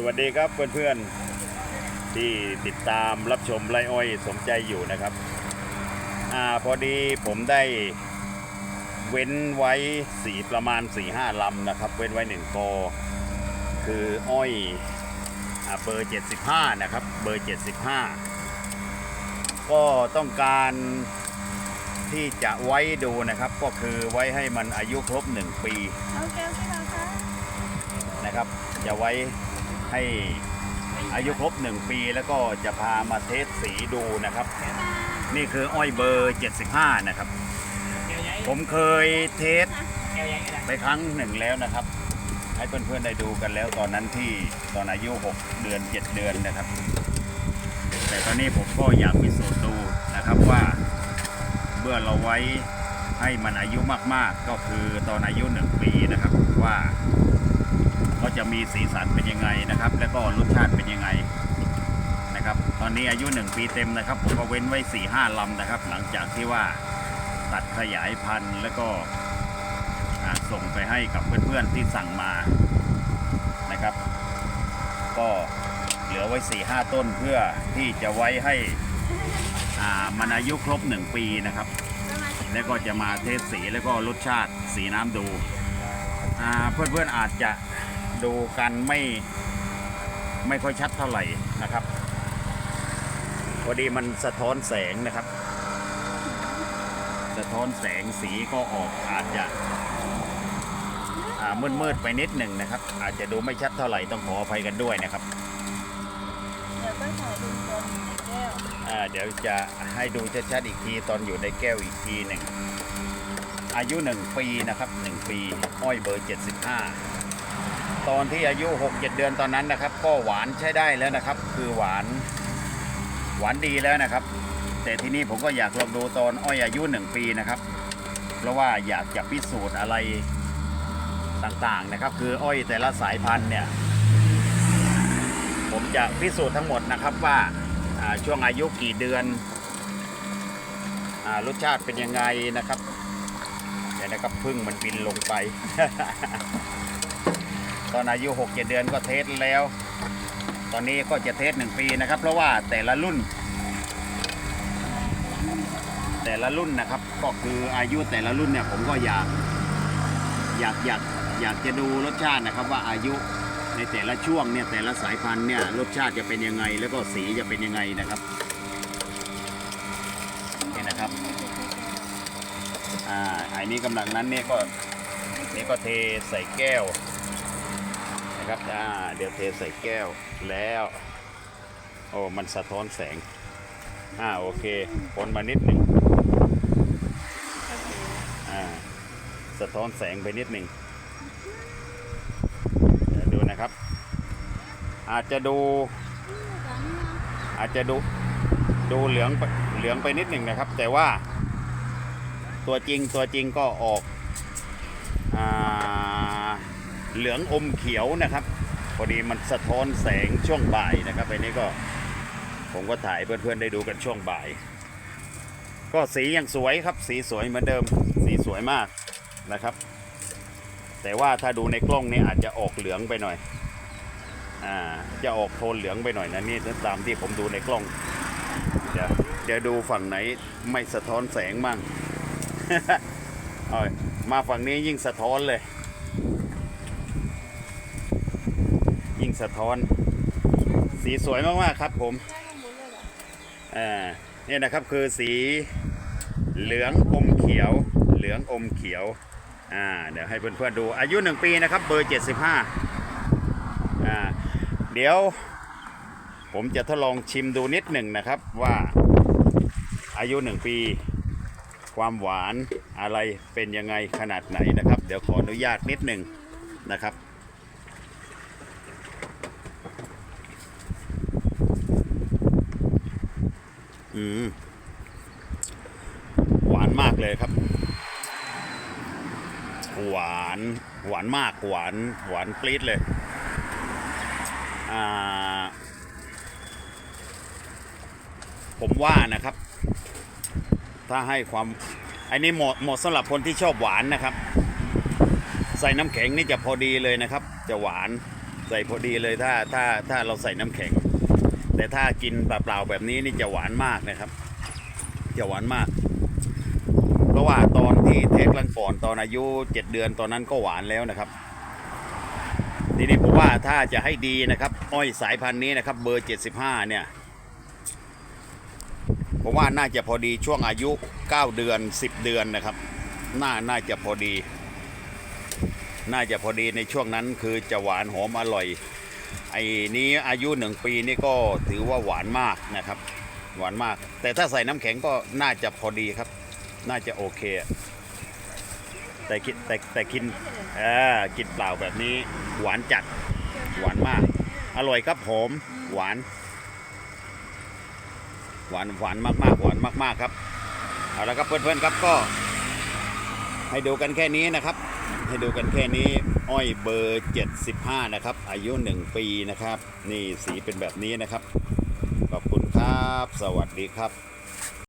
สวัสดีครับเพื่อนๆที่ติดตามรับชมไรอ้อยสมใจอยู่นะครับ อ่าพอดีผมได้เว้นไว้สีประมาณ4ีห้าลำนะครับ เว้นไว้หนึ่งกอคืออ้อยอ่าเบอร์ 75 นะครับ เบอร์ 75 ก็ต้องการที่จะไว้ดูนะครับ ก็คือไว้ให้มันอายุครบ 1 ปี เอาแก้วที่เราคะนะครับ จะไว้ ให้อายุครบ 1 ปีแล้วก็จะพามาเทสสีดูนะครับ นี่คืออ้อยเบอร์ 75 นะครับ ผมเคยเทสไปครั้งหนึ่งแล้วนะครับ ให้เพื่อนๆได้ดูกันแล้วตอนนั้นที่ตอนอายุ 6 เดือน 7 เดือนนะครับ แต่ตอนนี้ผมก็อยากพิสูจน์ดูนะครับว่าเมื่อเราไว้ให้มันอายุมากๆ ก็คือตอนอายุ 1 ปีนะครับว่าก็ จะมีสีสันเป็นยังไงนะครับ แล้วก็รสชาติเป็นยังไงนะครับ ตอนนี้อายุ 1 ปีเต็มนะครับ ผมก็เว้นไว้4ี่ห้าลำนะครับ หลังจากที่ว่าตัดขยายพันธุ์แล้วก็ส่งไปให้กับเพื่อนๆที่สั่งมานะครับ ก็เหลือไว้4ี่ห้าต้นเพื่อที่จะไว้ให้มันอายุครบ 1 ปีนะครับ แล้วก็จะมาเทสสีแล้วก็รสชาติสีน้ำดูเพื่อนๆอาจจะ ดูกันไม่ไม่ค่อยชัดเท่าไหร่นะครับ พอดีมันสะท้อนแสงนะครับ สะท้อนแสงสีก็ออกอาจจะอ่ามืดๆไปนิดหนึ่งนะครับ อาจจะดูไม่ชัดเท่าไหร่ต้องขออภัยกันด้วยนะครับ เดี๋ยวก็ถ่ายดูตอนในแก้วอ่าเดี๋ยวจะให้ดูชัดๆอีกทีตอนอยู่ในแก้วอีกทีหนึ่งอายุ1ปีนะครับ1ปี อ้อยเบอร์75 ตอนที่อายุ 6-7 เดือนตอนนั้นนะครับ ก็หวานใช้ได้แล้วนะครับ คือหวานหวานดีแล้วนะครับ แต่ทีนี้ผมก็อยากลองดูตอนอ้อยอายุ 1 ปีนะครับ เพราะว่าอยากจะพิสูจน์อะไรต่างๆนะครับ คืออ้อยแต่ละสายพันธุ์เนี่ย ผมจะพิสูจน์ทั้งหมดนะครับว่าช่วงอายุกี่เดือนรสชาติเป็นยังไงนะครับเดี๋ยวนะครับพึ่งมันบินลงไป ตอนอายุ6 7เดือนก็เทสแล้ว ตอนนี้ก็จะเทสหนึ่งปีนะครับ เพราะว่าแต่ละรุ่น แต่ละรุ่นนะครับ ก็คืออายุแต่ละรุ่นเนี่ยผมก็อยากอยากอยากอยากจะดูรสชาตินะครับว่าอายุในแต่ละช่วงเนี่ยแต่ละสายพันธุ์เนี่ยรสชาติจะเป็นยังไง แล้วก็สีจะเป็นยังไงนะครับนี่นะครับอ่าอันนี้กำลังนั้นเนี่ยก็นี่ก็เทใส่แก้ว นะครับอ่าเดี๋ยวเทใส่แก้วแล้วโอ้มันสะท้อนแสงอ่าโอเคคนมานิดหนึ่งอ่าสะท้อนแสงไปนิดหนึ่งดูนะครับ อาจจะดู อาจจะดูดูเหลืองเหลืองไปนิดหนึ่งนะครับ แต่ว่าตัวจริงตัวจริงก็ออกอา เหลืองอมเขียวนะครับ พอดีมันสะท้อนแสงช่วงบ่ายนะครับไอ้นี้ก็ผมก็ถ่ายเพื่อนๆได้ดูกันช่วงบ่าย ก็สียังสวยครับ สีสวยเหมือนเดิม สีสวยมากนะครับ แต่ว่าถ้าดูในกล้องนี่อาจจะออกเหลืองไปหน่อยอ่าจะออกโทนเหลืองไปหน่อยนะนี่ตามที่ผมดูในกล้องเดี๋ยวเดี๋ยวดูฝั่งไหนไม่สะท้อนแสงมั่งเอมาฝั่งนี้ยิ่งสะท้อนเลย ยิ่งสะท้อน สีสวยมากๆครับผมอ่าเนี่ยนะครับคือสีเหลืองอมเขียว เหลืองอมเขียวอ่าเดี๋ยวให้เพื่อนๆดูอายุ 1 ปีนะครับเบอร์ 75อ่าเดี๋ยวผมจะทดลองชิมดูนิดหนึ่งนะครับว่าอายุ 1 ปี ความหวานอะไรเป็นยังไงขนาดไหนนะครับ เดี๋ยวขออนุญาตนิดหนึ่งนะครับ อืมหวานมากเลยครับ หวานหวานมากหวานหวานปรี๊ดเลยอ่าผมว่านะครับ ถ้าให้ความอันนี้เหมาะเหมาะสำหรับคนที่ชอบหวานนะครับ ใส่น้ำแข็งนี่จะพอดีเลยนะครับ จะหวานใส่พอดีเลยถ้าถ้าถ้าเราใส่น้ำแข็ง แต่ถ้ากินเปล่าๆแบบนี้นี่จะหวานมากนะครับ จะหวานมาก เพราะว่าตอนที่เทคลังก่อนตอนอายุ7เดือนตอนนั้นก็หวานแล้วนะครับ ทีนี้ผมว่าถ้าจะให้ดีนะครับ อ้อยสายพันธุ์นี้นะครับ เบอร์75เนี่ยผมว่าน่าจะพอดีช่วงอายุ 9 เดือน 10 เดือนนะครับ น่าน่าจะพอดี น่าจะพอดีในช่วงนั้นคือจะหวานหอมอร่อย ไอ้นี้อายุหนึ่งปีนี่ก็ถือว่าหวานมากนะครับ หวานมาก แต่ถ้าใส่น้ำแข็งก็น่าจะพอดีครับ น่าจะโอเค แต่คิดแต่แต่กินเออกินเปล่าแบบนี้ หวานจัด หวานมาก อร่อยครับหอมหวาน หวานหวานมากๆ หวานมาก ๆ ครับ เอาละครับเพื่อนๆครับก็ให้ดูกันแค่นี้นะครับ ให้ดูกันแค่นี้ อ้อยเบอร์ 75 นะครับ อายุ 1 ปีนะครับ นี่สีเป็นแบบนี้นะครับ ขอบคุณครับ สวัสดีครับ